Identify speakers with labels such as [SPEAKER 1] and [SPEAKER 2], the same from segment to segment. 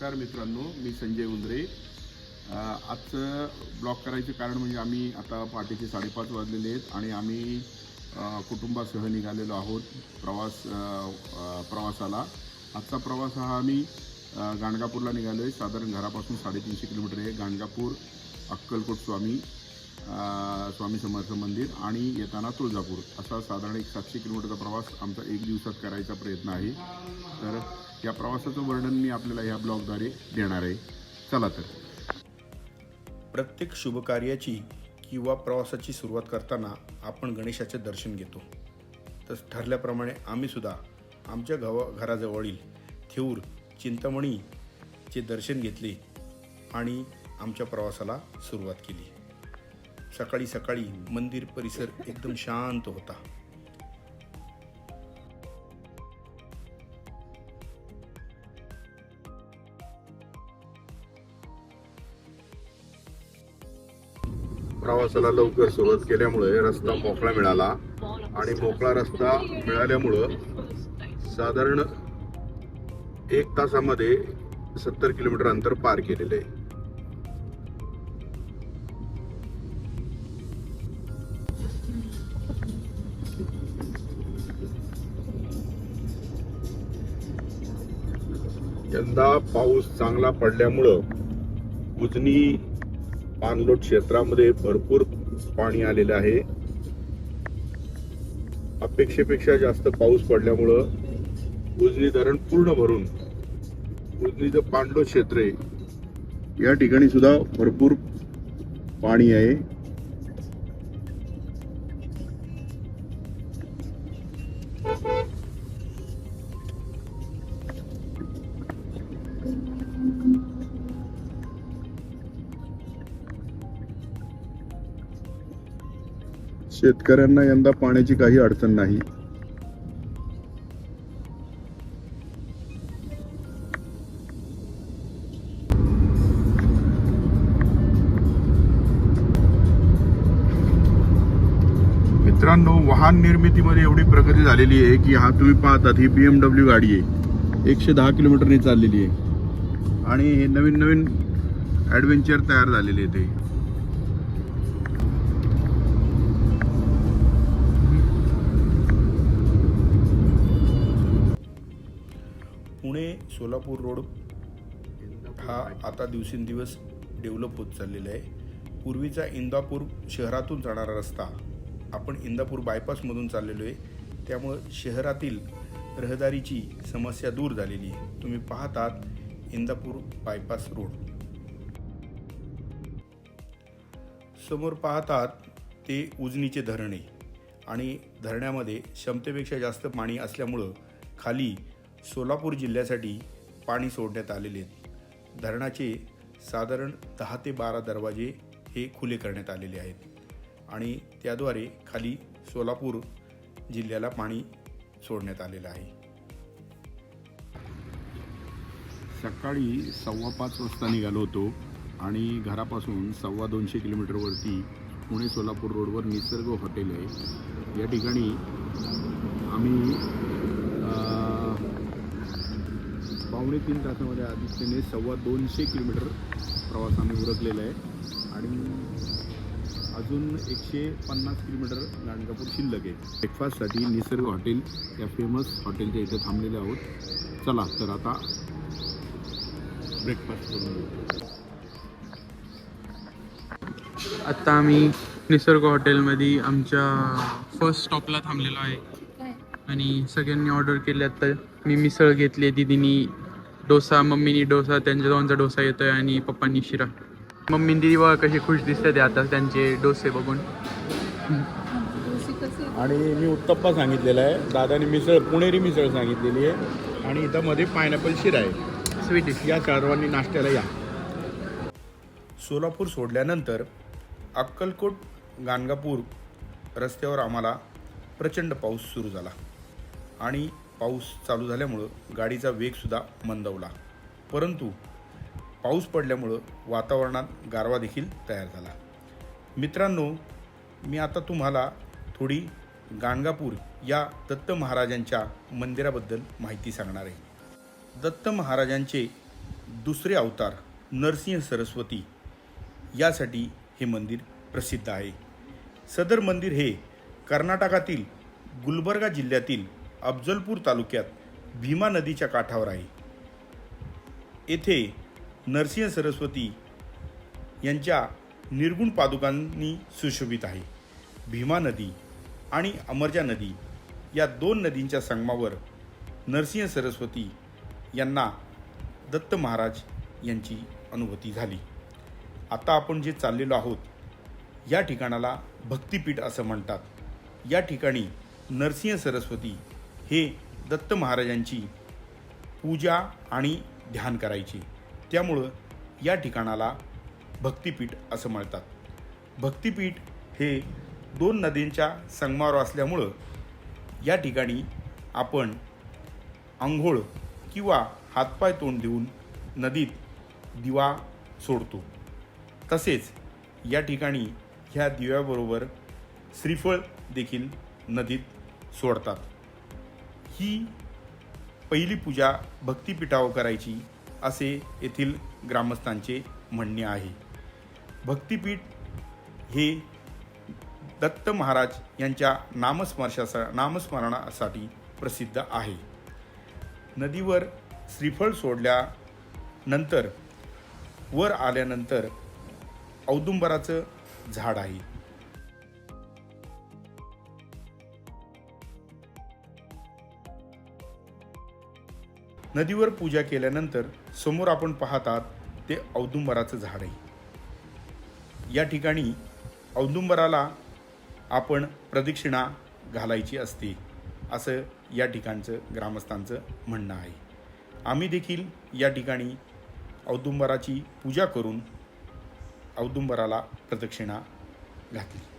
[SPEAKER 1] नमस्कार मित्रांनो मी संजय उंद्रे. आजचं ब्लॉक करायचं कारण म्हणजे आम्ही आता पहाटेचे साडेपाच वाजलेले आहेत आणि आम्ही कुटुंबासह निघालेलो आहोत प्रवास प्रवासाला. आजचा प्रवास हा आम्ही गाणगापूरला निघालो आहे साधारण घरापासून साडेतीनशे किलोमीटर आहे. गाणगापूर अक्कलकोट स्वामी स्वामी समर्थ मंदिर आणि येताना तुळजापूर. असा साधारण एक सातशे किलोमीटरचा प्रवास आमचा एक दिवसात करायचा प्रयत्न आहे. तर या प्रवासाचं वर्णन मी आपल्याला या ब्लॉगद्वारे देणार आहे. चला तर. प्रत्येक शुभकार्याची किंवा प्रवासाची सुरुवात करताना आपण गणेशाचे दर्शन घेतो. तस ठरल्याप्रमाणे आम्हीसुद्धा आमच्या गावा घराजवळील थेऊर चिंतामणीचे दर्शन घेतले आणि आमच्या प्रवासाला सुरुवात केली. सकाळी सकाळी मंदिर परिसर एकदम शांत होता. प्रवासाला लवकर सुरुवात केल्यामुळे रस्ता मोकळा मिळाला आणि मोकळा रस्ता मिळाल्यामुळं साधारण एक तासामध्ये सत्तर किलोमीटर अंतर पार केलेलं आहे. यंदा पाऊस चांगला पडल्यामुळं उजनी पाणलोट क्षेत्रामध्ये भरपूर पाणी आलेलं आहे. अपेक्षेपेक्षा जास्त पाऊस पडल्यामुळं उजनी धरण पूर्ण भरून उजनीचं पाणलोट क्षेत्र आहे या ठिकाणी सुद्धा भरपूर पाणी आहे. शेतकऱ्यांना यंदा पाण्याची काही अडचण नाही. मित्रांनो वाहन निर्मितीमध्ये एवढी प्रगती झालेली आहे की हा तुम्ही पाहतात ही बीएमडब्ल्यू गाडी आहे. एकशे दहा किलोमीटरने चाललेली आहे. आणि हे नवीन नवीन ॲडव्हेंचर तयार झालेले आहे ते. सोलापूर रोड हा आता दिवसेंदिवस डेव्हलप होत चाललेला आहे. पूर्वीचा इंदापूर शहरातून जाणारा रस्ता आपण इंदापूर बायपासमधून चाललेलो आहे. त्यामुळं शहरातील रहदारीची समस्या दूर झालेली आहे. तुम्ही पाहतात इंदापूर बायपास रोड. समोर पाहतात ते उजनीचे धरण आहे आणि धरणामध्ये क्षमतेपेक्षा जास्त पाणी असल्यामुळं खाली सोलापूर जिल्ह्यासाठी पाणी सोडण्यात आलेले आहेत. धरणाचे साधारण दहा ते बारा दरवाजे हे खुले करण्यात आलेले आहेत. आणि त्याद्वारे खाली सोलापूर जिल्ह्याला पाणी सोडण्यात आलेलं आहे. सकाळी सव्वा पाच वाजता निघालो होतो आणि घरापासून सव्वा दोनशे किलोमीटरवरती पुणे सोलापूर रोडवर निसर्ग हॉटेल आहे. या ठिकाणी आम्ही पावणे तीन तासामध्ये आदित्यने सव्वा दोनशे किलोमीटर प्रवास आम्ही उरकलेला आहे. आणि अजून एकशे पन्नास किलोमीटर गाणगापूर शिल्लक आहे. ब्रेकफास्टसाठी निसर्ग हॉटेल या फेमस हॉटेलच्या इथे थांबलेले आहोत. चला तर आता ब्रेकफास्ट करून घेऊ.
[SPEAKER 2] आत्ता आम्ही निसर्ग हॉटेलमध्ये आमच्या फर्स्ट स्टॉपला थांबलेलो आहे. आणि सगळ्यांनी ऑर्डर केली आत्ता मी मिसळ घेतली दिदीनी डोसा मम्मीनी डोसा त्यांच्या दोनचा डोसा येतोय आणि पप्पांनी शिरा. मम्मी दिदी बघा कशी खुश दिसते ते आता त्यांचे डोसे बघून.
[SPEAKER 1] आणि मी उत्तप्पा सांगितलेला आहे. दादाने मिसळ पुणेरी मिसळ सांगितलेली आहे. आणि इथं मध्ये पायनॅपल शिरा आहे.
[SPEAKER 2] स्वीट
[SPEAKER 1] या सर्वांनी नाश्त्याला या. सोलापूर सोडल्यानंतर अक्कलकोट गाणगापूर रस्त्यावर आम्हाला प्रचंड पाऊस सुरू झाला. आणि पाऊस चालू झाल्यामुळं गाडीचा वेगसुद्धा मंदवला. परंतु पाऊस पडल्यामुळं वातावरणात गारवा देखील तयार झाला. मित्रांनो मी आता तुम्हाला थोडी गाणगापूर या दत्त महाराजांच्या मंदिराबद्दल माहिती सांगणार आहे. दत्त महाराजांचे दुसरे अवतार नरसिंह सरस्वती यासाठी हे मंदिर प्रसिद्ध आहे. सदर मंदिर हे कर्नाटकातील गुलबर्गा जिल्ह्यातील अफजलपूर तालुक्यात भीमा नदीच्या काठावर आहे. येथे नरसिंह सरस्वती यांच्या निर्गुण पादुकांनी सुशोभित आहे. भीमा नदी आणि अमरजा नदी या दोन नदींच्या संगमावर नरसिंह सरस्वती यांना दत्त महाराज यांची अनुभूती झाली. आता आपण जे चाललेलो आहोत या ठिकाणाला भक्तिपीठ असं म्हणतात. या ठिकाणी नरसिंह सरस्वती हे दत्त महाराजांची पूजा आणि ध्यान करायचे. त्यामुळं या ठिकाणाला भक्तिपीठ असं म्हणतात. भक्तिपीठ हे दोन नदींच्या संगमावर असल्यामुळं या ठिकाणी आपण आंघोळ किंवा हातपाय तोंड देऊन नदीत दिवा सोडतो. तसेच या ठिकाणी ह्या दिव्याबरोबर श्रीफळ देखील नदीत सोडतात. ही पहिली पूजा भक्तिपीठावर करायची असे येथील ग्रामस्थांचे म्हणणे आहे. भक्तिपीठ हे दत्त महाराज यांच्या नामस्मर्शासा नामस्मरणासाठी प्रसिद्ध आहे. नदीवर श्रीफळ सोडल्यानंतर वर आल्यानंतर औदुंबराचं झाड आहे. नदीवर पूजा केल्यानंतर समोर आपण पाहतात ते औदुंबराचं झाड आहे. या ठिकाणी औदुंबराला आपण प्रदक्षिणा घालायची असते असं या ठिकाणचं ग्रामस्थांचं म्हणणं आहे. आम्ही देखील या ठिकाणी औदुंबराची पूजा करून औदुंबराला प्रदक्षिणा घातली.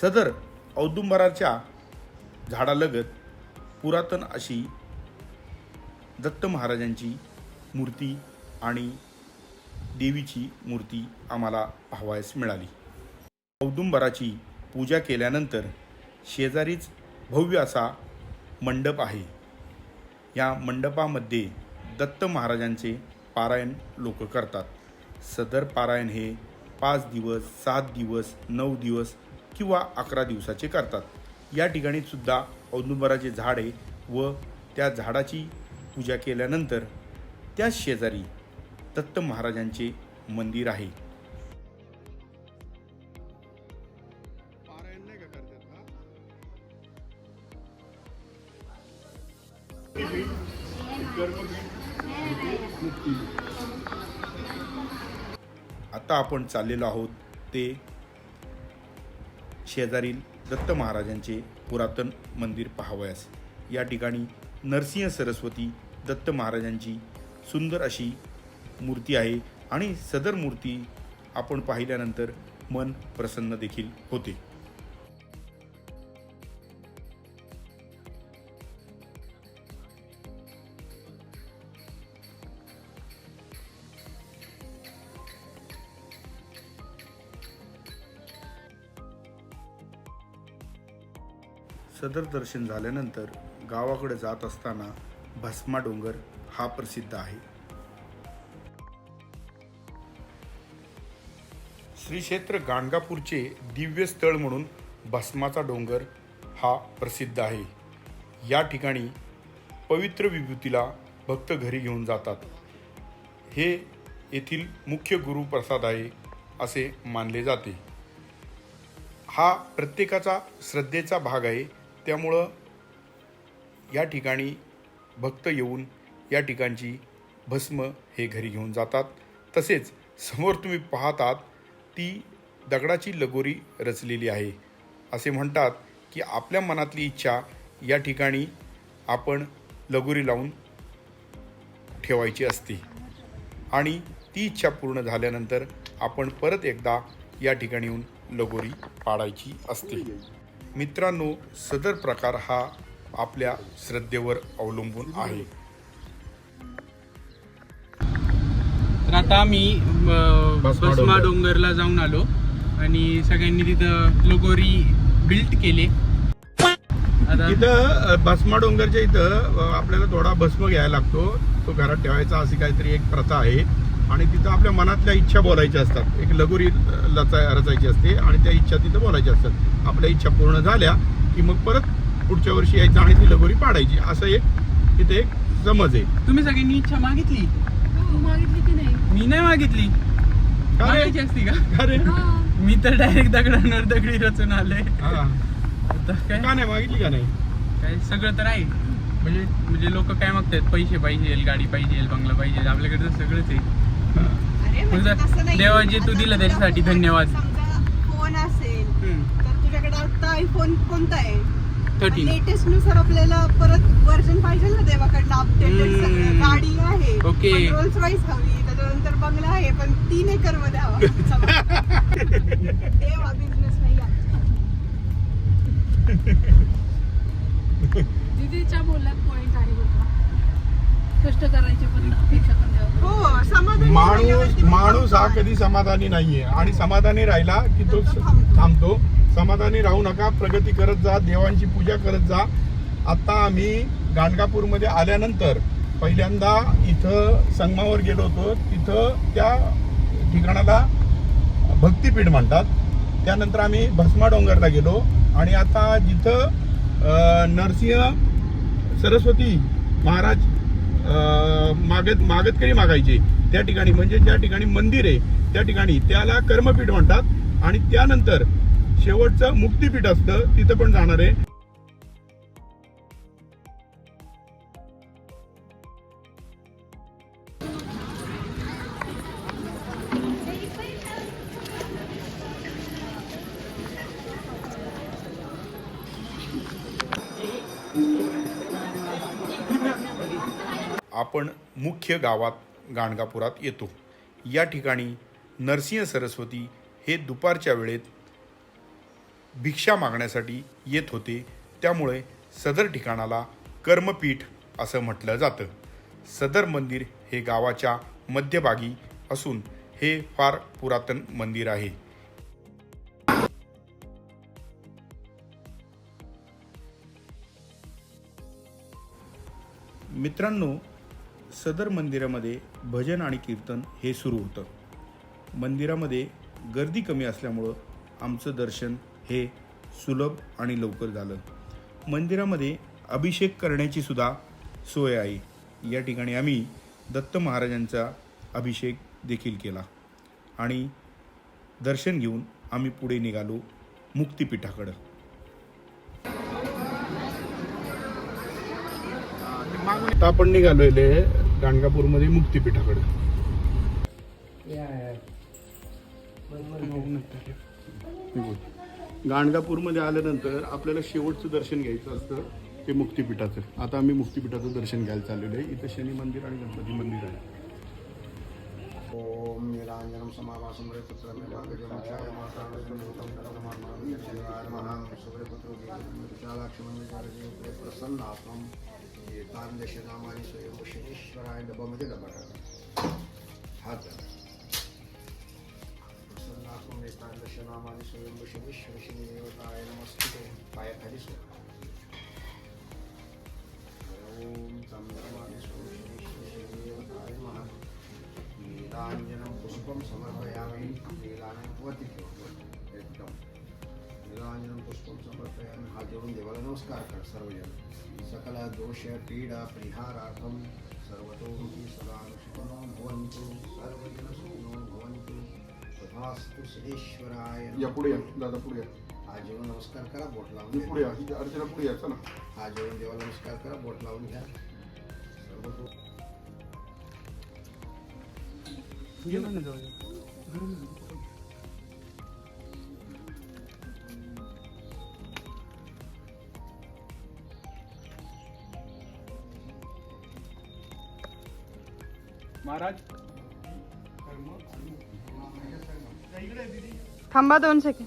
[SPEAKER 1] सदर औदुंबराच्या झाडालगत पुरातन अशी दत्त महाराजांची मूर्ती आणि देवीची मूर्ती आम्हाला पाहावयास मिळाली. औदुंबराची पूजा केल्यानंतर शेजारीच भव्य असा मंडप आहे. या मंडपामध्ये दत्त महाराजांचे पारायण लोक करतात. सदर पारायण हे पाच दिवस सात दिवस नऊ दिवस किंवा अकरा दिवसाचे करतात. या ठिकाणी सुद्धा औदुंबराचे झाड आहे व त्या झाडाची पूजा केल्यानंतर त्या शेजारी दत्त महाराजांचे मंदिर आहे. आता आपण चाललेलो आहोत ते शेजारील दत्त महाराजांचे पुरातन मंदिर पाहावयास. या ठिकाणी नरसिंह सरस्वती दत्त महाराजांची सुंदर अशी मूर्ती आहे आणि सदर मूर्ती आपण पाहिल्यानंतर मन प्रसन्न देखील होते. दर्शन झाल्यानंतर गावाकडे जात असताना भस्मा डोंगर हा प्रसिद्ध आहे. श्री क्षेत्र गाणगापूरचे दिव्य स्थळ म्हणून भस्माचा डोंगर हा प्रसिद्ध आहे. या ठिकाणी पवित्र विभूतीला भक्त घरी घेऊन जातात. हे येथील मुख्य गुरुप्रसाद आहे असे मानले जाते. हा प्रत्येकाचा श्रद्धेचा भाग आहे. त्यामुळं या ठिकाणी भक्त येऊन या ठिकाणची भस्म हे घरी घेऊन जातात. तसेच समोर तुम्ही पाहतात ती दगडाची लगोरी रचलेली आहे. असे म्हणतात की आपल्या मनातली इच्छा या ठिकाणी आपण लगोरी लावून ठेवायची असते. आणि ती इच्छा पूर्ण झाल्यानंतर आपण परत एकदा या ठिकाणी येऊन लगोरी पाडायची असते. मित्रांनो सदर प्रकार हा आपल्या श्रद्धेवर अवलंबून आहे.
[SPEAKER 2] तर आता आम्ही
[SPEAKER 1] भस्मा डोंगर.
[SPEAKER 2] डोंगरला जाऊन आलो आणि सगळ्यांनी तिथं लगोरी बिल्ट केले. आता
[SPEAKER 1] इथं भस्मा डोंगरच्या इथं आपल्याला थोडा भस्म घ्यायला लागतो. तो घरात ठेवायचा अशी काहीतरी एक प्रथा आहे. आणि तिथं आपल्या मनातल्या इच्छा बोलायच्या असतात. एक लगोरी अ, लचा रचायची असते आणि त्या इच्छा तिथं बोलायच्या असतात. आपल्या इच्छा पूर्ण झाल्या की मग परत पुढच्या वर्षी यायचं आणि ती लगोरी पाडायची. असं एक तिथे एक समज आहे.
[SPEAKER 2] तुम्ही सगळ्यांनी इच्छा मागितली?
[SPEAKER 3] तू मागितली की नाही.
[SPEAKER 2] मी नाही मागितली? मागायची असती का?
[SPEAKER 1] अरे
[SPEAKER 3] हा.
[SPEAKER 2] मी तर डायरेक्ट दगडांवर दगडी रचून आलोय.
[SPEAKER 1] हा.
[SPEAKER 2] आता काय?
[SPEAKER 1] का नाही? मागितली का नाही?
[SPEAKER 2] काय? सगळं तर आहे. म्हणजे म्हणजे लोक काय मागतात पैसे पाहिजे गाडी पाहिजे बंगला पाहिजे आपल्याकडे तर सगळंच आहे.
[SPEAKER 3] म्हणजे.
[SPEAKER 2] देवा जे तू दिलं त्याच्यासाठी धन्यवाद.
[SPEAKER 3] फोन असेल. तर तुझ्याकडे आता आयफोन कोणता आहे लेटेस्टनुसार आपल्याला परत वर्जन पाहिजे ना देवाकडनं अपडेटेड गाडी आहे
[SPEAKER 2] ओके.
[SPEAKER 3] रोल्स रॉईस हवी त्याच्यानंतर बंगला आहे पण तीन एकरमध्ये हवा देवा बिझनेस नाही.
[SPEAKER 4] दीदीच्या बोलण्यात पॉइंट आहे बघा कष्ट करायचे पण अपेक्षा
[SPEAKER 3] हो समाधान
[SPEAKER 1] माणूस माणूस हा कधी समाधानी नाहीये. आणि समाधानी राहिला की तो
[SPEAKER 3] तो थांबतो.
[SPEAKER 1] समाधानी राहू नका प्रगती करत जा देवांची पूजा करत जा. आता आम्ही गाणगापूरमध्ये आल्यानंतर पहिल्यांदा इथं संगमावर गेलो होतो. तिथं त्या ठिकाणाला भक्तिपीठ म्हणतात. त्यानंतर आम्ही भस्मा डोंगरला गेलो. आणि आता जिथं नरसिंह सरस्वती महाराज मागत मागतकरी मागायचे. त्या ठिकाणी म्हणजे ज्या ठिकाणी मंदिर आहे त्या ठिकाणी त्याला कर्मपीठ म्हणतात. आणि त्यानंतर शेवटचं मुक्तिपीठ असतं तिथं पण जाणार आहे. आपण मुख्य गावात गाणगापुरात येतो. या ठिकाणी नरसिंह सरस्वती हे दुपारच्या वेळेत भिक्षा मागण्यासाठी येत होते. त्यामुळे सदर ठिकाणाला कर्मपीठ असं म्हटलं जातं. सदर मंदिर हे गावाच्या मध्यभागी असून हे फार पुरातन मंदिर आहे. मित्रांनो सदर मंदिरामध्ये भजन आणि कीर्तन हे सुरू होतं. मंदिरामध्ये गर्दी कमी असल्यामुळं आमचं दर्शन हे सुलभ आणि लवकर झालं. मंदिरामध्ये अभिषेक करण्याची सुद्धा सोय आहे. या ठिकाणी आम्ही दत्त महाराजांचा अभिषेक देखील केला आणि दर्शन घेऊन आम्ही पुढे निघालो मुक्तिपीठाकडं. आता आपण निघालोय गाणगापूरमध्ये मुक्तिपीठाकडे. गाणगापूरमध्ये आल्यानंतर आपल्याला शेवटचं दर्शन घ्यायचं असतं ते मुक्तिपीठाचं. आता आम्ही मुक्तिपीठाचं दर्शन घ्यायला चाललेलो आहे. इथं शनी मंदिर आणि गणपती मंदिर आहे.
[SPEAKER 5] समावासं पुत्रमेवागजमुख्याय मातामृतं महान् सूर्यपुत्रो प्रसन्नात्मं एकादशनामानि स्वयं शनीश्वराय डबामध्ये डबा टाका हात धरा. प्रसन्नात्मं एकादशनामानि स्वयं शनीश्वर शनिदेवताय नमस्ते पायाखाली सोडा स्वयं शनीश्वर नमः पुष्पं समर्पयामि नीलाञ्जनं वरती एकदम नीलाञ्जनं पुष्पं नमस्कार कर सर्वजण. सकल दोष पीडा परिहारार्थं सर्वतोमुखी सदा सुखनो भवन्तु सर्वजन सुखिनो भवन्तु। तथास्तु
[SPEAKER 6] या पुढे या दादा पुढे या.
[SPEAKER 5] हात जोडून नमस्कार करा बोट लावून
[SPEAKER 6] पुढे या अर्चना पुढे या चला.
[SPEAKER 5] हात जोडून देवाला नमस्कार करा बोट लावून घ्या. सर्वतो.
[SPEAKER 3] थांबा दोन सेकंड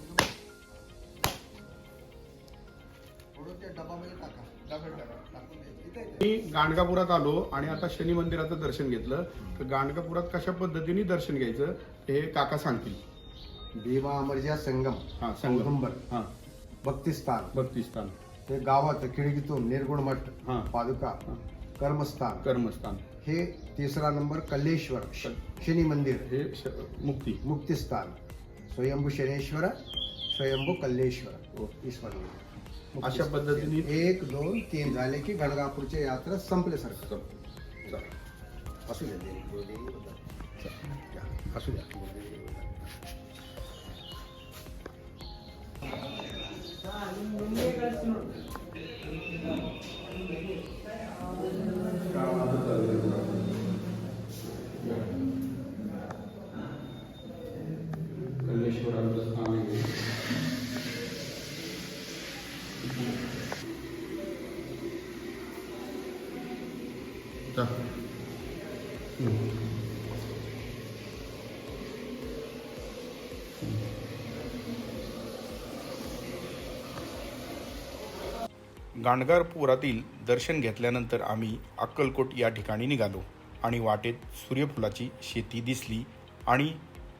[SPEAKER 6] मी गाणगापुरात आलो आणि आता शनी मंदिराचं दर्शन घेतलं. तर गाणगापुरात कशा पद्धतीने दर्शन घ्यायचं हे काका सांगतील.
[SPEAKER 5] भीमा अमरजा संगम
[SPEAKER 6] हा संगम. हा.
[SPEAKER 5] भक्तिस्थान
[SPEAKER 6] भक्तिस्थान.
[SPEAKER 5] हे गावात खिडकीतून निर्गुण मठ
[SPEAKER 6] हा.
[SPEAKER 5] पादुका कर्मस्थान.
[SPEAKER 6] कर्मस्थान.
[SPEAKER 5] हे तिसरा नंबर कल्लेश्वर शनी मंदिर.
[SPEAKER 6] हे मुक्ती.
[SPEAKER 5] मुक्तिस्थान. स्वयंभू शनेश्वर स्वयंभू कल्लेश्वर. ईश्वर
[SPEAKER 6] अशा पद्धतीने
[SPEAKER 5] एक दोन तीन झाले की गणगापूरच्या यात्रा संपल्यासारखं
[SPEAKER 6] चल, चल.
[SPEAKER 5] असू द्या असू द्या.
[SPEAKER 1] गाणगारपुरातील दर्शन घेतल्यानंतर आम्ही अक्कलकोट या ठिकाणी निघालो आणि वाटेत सूर्यफुलाची शेती दिसली आणि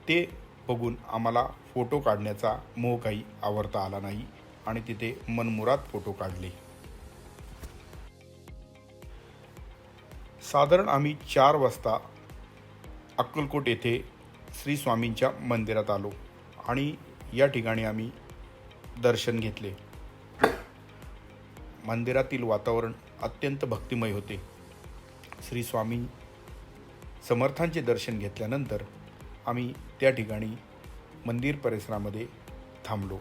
[SPEAKER 1] ते बघून आम्हाला फोटो काढण्याचा मोह काही आवरता आला नाही आणि तिथे मनमुराद फोटो काढले. साधारण आम्ही चार वाजता अक्कलकोट येथे श्री स्वामींच्या मंदिरात आलो आणि या ठिकाणी आम्ही दर्शन घेतले. मंदिरातील वातावरण अत्यंत भक्तिमय होते. श्री स्वामी समर्थांचे दर्शन घेतल्यानंतर आम्ही त्या ठिकाणी मंदिर परिसरामध्ये थांबलो.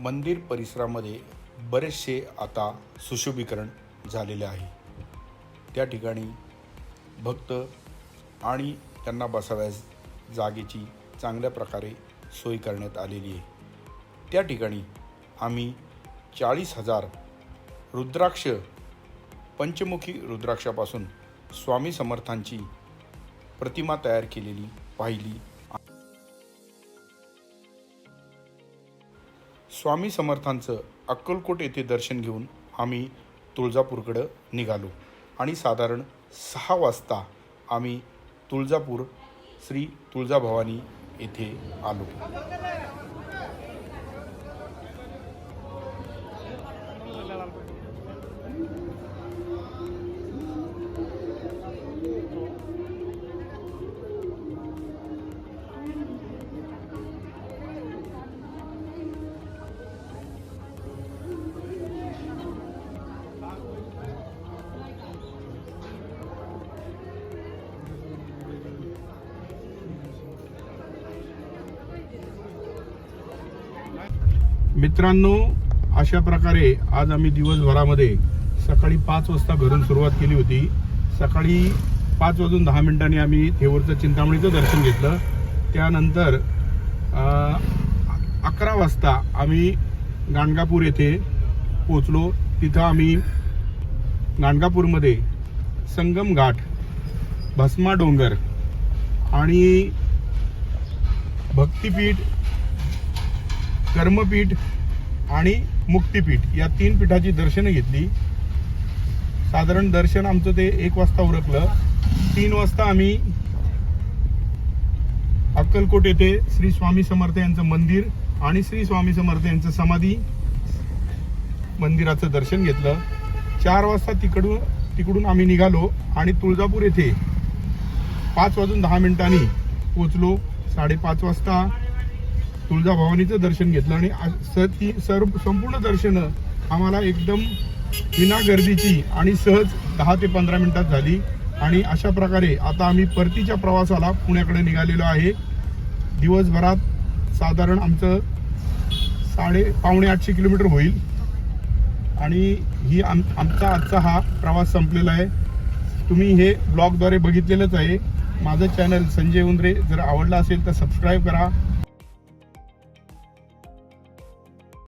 [SPEAKER 1] मंदिर परिसरामध्ये बरेचसे आता सुशोभीकरण झालेले आहे. त्या ठिकाणी भक्त आणि त्यांना बसाव्यास जागेची चांगल्या प्रकारे सोय करण्यात आलेली आहे. त्या ठिकाणी आम्ही चाळीस हजार रुद्राक्ष पंचमुखी रुद्राक्षापासून स्वामी समर्थांची प्रतिमा तयार केलेली पाहिली. स्वामी समर्थांचं अक्कलकोट येथे दर्शन घेऊन आम्ही तुळजापूरकडं निघालो. आणि साधारण सहा वाजता आम्ही तुळजापूर श्री तुळजाभवानी येथे आलो.
[SPEAKER 6] मित्रांनो अशा प्रकारे आज आम्ही दिवसभरामध्ये सकाळी पाच वाजता घरून सुरुवात केली होती. सकाळी पाच वाजून दहा मिनिटांनी आम्ही थेवरचं चिंतामणीचं दर्शन घेतलं. त्यानंतर अकरा वाजता आम्ही गाणगापूर येथे पोचलो तिथं आम्ही गाणगापूरमध्ये संगम घाट भस्मा डोंगर आणि भक्तिपीठ कर्मपीठ आणि मुक्तिपीठ या तीन पीठाची दर्शनं घेतली. साधारण दर्शन आमचं ते एक वाजता उरकलं. तीन वाजता आम्ही अक्कलकोट येथे श्री स्वामी समर्थ यांचं मंदिर आणि श्री स्वामी समर्थ यांचं समाधी मंदिराचं दर्शन घेतलं. चार वाजता तिकडून तिकडून आम्ही निघालो आणि तुळजापूर येथे पाच वाजून दहा मिनिटांनी पोचलो. साडेपाच वाजता तुळजाभवानीचं दर्शन घेतलं आणि स ती सर्व संपूर्ण दर्शनं आम्हाला एकदम विना गर्दीची आणि सहज दहा ते पंधरा मिनिटात झाली. आणि अशा प्रकारे आता आम्ही परतीच्या प्रवासाला पुण्याकडे निघालेलो आहे. दिवसभरात साधारण आमचं साडे पावणे आठशे किलोमीटर होईल. आणि ही आम आमचा आजचा हा प्रवास संपलेला आहे. तुम्ही हे ब्लॉगद्वारे बघितलेलंच आहे.
[SPEAKER 1] माझं चॅनल संजय उंद्रे जर आवडला असेल तर सबस्क्राईब करा.